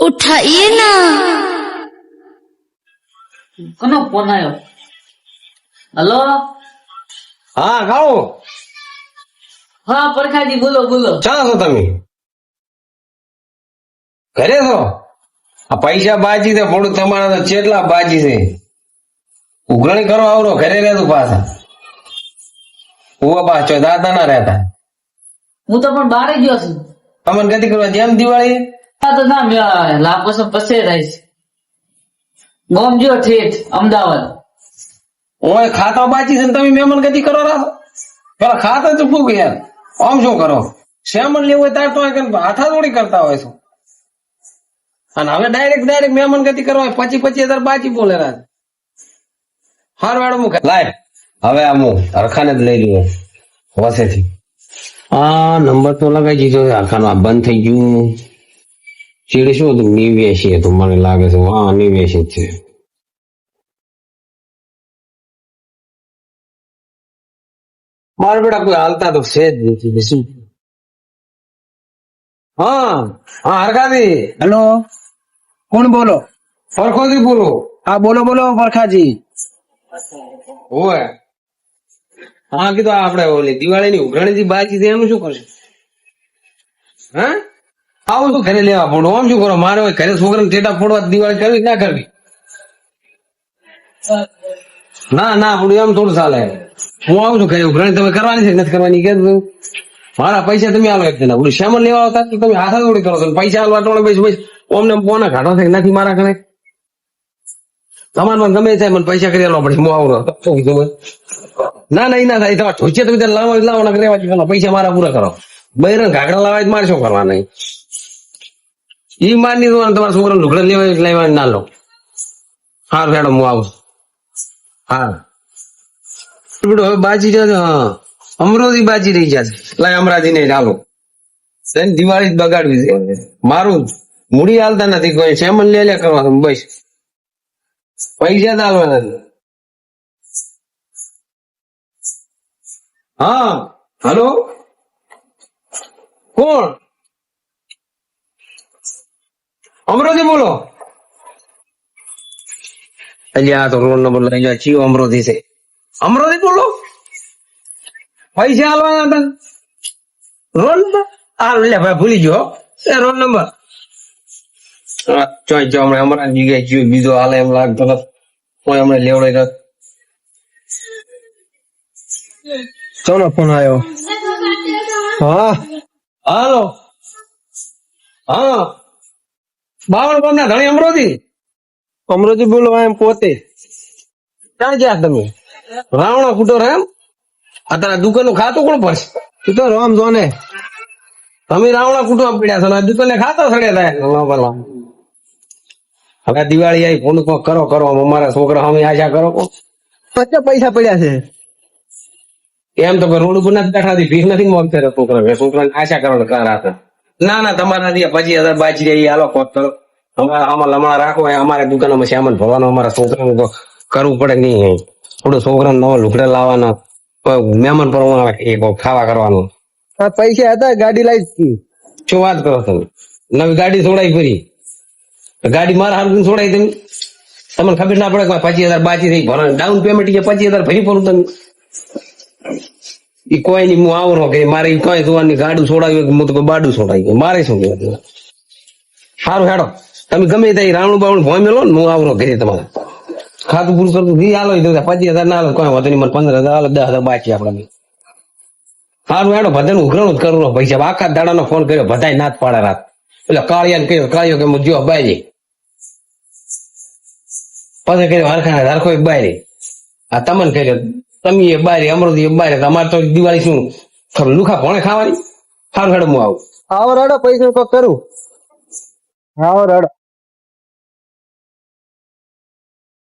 ઉઠાઈએ ના. કોનો ફોન આવ્યો હલો? હા ગાળો હા પરખાજી બોલો બોલો. ચા છો તમે? ઘરે છો? આ પૈસા બાજી છે થોડું તમારા તો ચેટલા બાજી છે? ઉઘરણી કરો આવરો ઘરે રહેતું પાછા. ઉવા બા ચો દાદા ના રહેતા. હું તો પણ બારે ગયો છું. અમન ગતિ કરવા જેમ દિવાળી તો ના મેળ આવે લાભ પછી પછી રહીશ. ગોમ જો ઠેઠ અમદાવાદ. ઓય ખાતા બાચી છે ને તમે મહેમાન ગતિ કરો રાખો પેલા ખાતા તો ફૂક યાર. આમ શું કરો? શેમન લેવું હોય તાર તો હાથા થોડી કરતા હોય છો અને હવે ડાયરેક્ટ ડાયરેક્ટ મહેમાન ગતિ કરવા હોય પચી પચી હજાર બાચી બોલે રાત હાર વાળો મુખ લાય હવે આમ હું હરખાને જ લઈ લઉં વસેથી આ નંબર તો લગાઈ દીધો હરખાનો. આ બંધ થઈ ગયું. ચીડ શું હતું નિવેશી હતું મને લાગે છે હા નિવેશી છે મારા બેટા કોઈ હાલતા તો છે જ નથી શું હા હા હરખાજી હેલો કોણ બોલો ફરખોજી બોલો હા બોલો બોલો ફરખાજી ઓય હા કીધું આપણે ઓલી દિવાળીની ઉઘરાણી થી બાકી છે એનું શું કરશું? હા? આવું શું ઘરે લેવા પડું. આમ શું કરો? મારે ઘરે છોકરાને ટેટા ફોડવા દિવાળી કરવી ના કરવી? ના ના પડું એમ થોડું ચાલે. હું આવું છું ઘરે. ઉઘરાણી તમે કરવાની છે નથી કરવાની? કે મારા પૈસા તમે આલો એક બોલું શ્યામલ લેવા આવતા? તમે હાથા થોડી કરો છો પૈસા આલવા ટોળે પૈસા પૈસા ઓમને પોના ઘાટો થાય નથી મારા ઘરે? તમારે મને ગમે થાય, મને પૈસા કરી આલવા પડે. હું આવું. શું કીધું ના ના ના થાય. તમારે ઠોચે તમે લાવવા લાવો લાવો ના પૈસા મારા પૂરા કરો. બહેરણ ઘાઘરા લાવા હોય તો મારે શું કરવાના ઈ? ઈ મારની દો તમારા છોકરા લુગડા લેવા લેવા ના લો હાર મેડમ હું આવું હા બેટો, હવે બાજી જશે હા. અમરોજી બાજી રહી જશે લાય અમરાજી ને ચાલો દિવાળી જ બગાડવી છે. મારું. મૂડી હાલતા નથી, કોઈ સેમન લે લે કરવાનું બસ. પૈસા જ આવવાના હા, હલો. કોણ? અમરોજી બોલો. અલ્યા તો રોલ નંબર લઈ જાય. ચિયો અમરોજી છે. અમરોજી બોલો. પૈસા હાલવાના હતા. Roll number? આ લે ભાઈ ભૂલી ગયો રોલ નંબર. ચોઈ જો હમણાં અમારા જગ્યાએ ગયો બીજો હાલે એમ લાગતો નથી. કોઈ હમણાં લેવડાય નથી. કોનો ફોન આવ્યો હા. હાલો. હા. બાવળ ગામના ધણી અમરોજી? અમરોજી બોલો એમ પોતે. ક્યાં ગયા તમે? રાવણો કુટો એમ? અત્યારે દુકાનનું ખાતું કોણ પડશે તું તો રામ જોને. તમે રાવણા કુટુંબ પીડ્યા છો ને દુકાને ખાતો સડે થાય. હવે દિવાળી આવી ફોન કોક કરો કરો. અમારા છોકરા અમે આશા કરો કો પચા પૈસા પડ્યા છે. એમ તો રોડ ઉપર નથી બેઠા ભીખ નથી માંગતા છોકરા છોકરાને. આશા કરવાનો કાર હતા ના ના તમારા નથી પચીસ હજાર બાજી રહી હાલો કોક કરો. અમારે આમાં લમણા રાખો અમારે દુકાનમાં સામાન ભરવાનો અમારા છોકરાને કોક કરવું પડે નહીં થોડું છોકરાને નવા લુગડા લાવવાના મહેમાન એ કોક ખાવા કરવાનું. હા પૈસા હતા ગાડી લાવી શું વાત કરો તમે. નવી ગાડી છોડાઈ ફરી. ગાડી મારા હાથ છોડાઈ તમે. તમને ખબર ના પડે કે પચીસ હજાર બાકી થઈ ભરણ ડાઉન પેમેન્ટ કે પચીસ હજાર ફરી પડું તમે ઈ કોઈ ની હું આવરો કે મારે કઈ જોવાની ગાડું છોડાવ્યું કે હું તો બાડું છોડાવ્યું મારે શું કહેવાય સારું હેડો. તમે ગમે ત્યાં રાવણું બાવણું ભોય મેલો ને હું આવરો ઘરે તમારે. ખાતું પૂરું કરતું ઘી હાલો પચીસ હજાર ના હાલો, કોઈ વધુ નહીં, મને પંદર હજાર હાલો, દસ હજાર બાકી આપણે સારું હેડો, બધાને ઉઘરાણું જ કરવું પૈસા આખા દાડાનો ફોન કર્યો, બધાય નાથ પાડે રાત. એટલે કાળિયાને કહ્યું, કાળિયો કે હું જો બારી પછી કર્યો હરખાને હરખો બાય આ તમને કર્યો તમે એ બારી અમૃત એ બારી અમારે તો દિવાળી શું? લુખા ભણે ખાવાની? સારું હેડો હું આવું. આવો રડો, પૈસા કરું. આવો રડો.